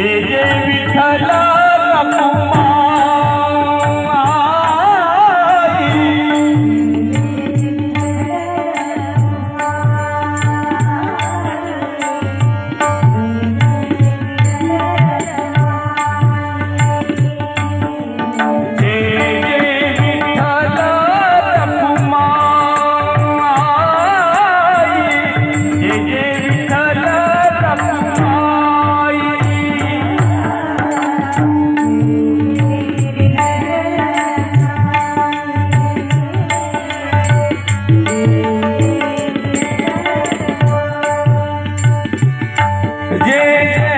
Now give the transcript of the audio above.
Jai Jai Vitthala Yeah. Yeah.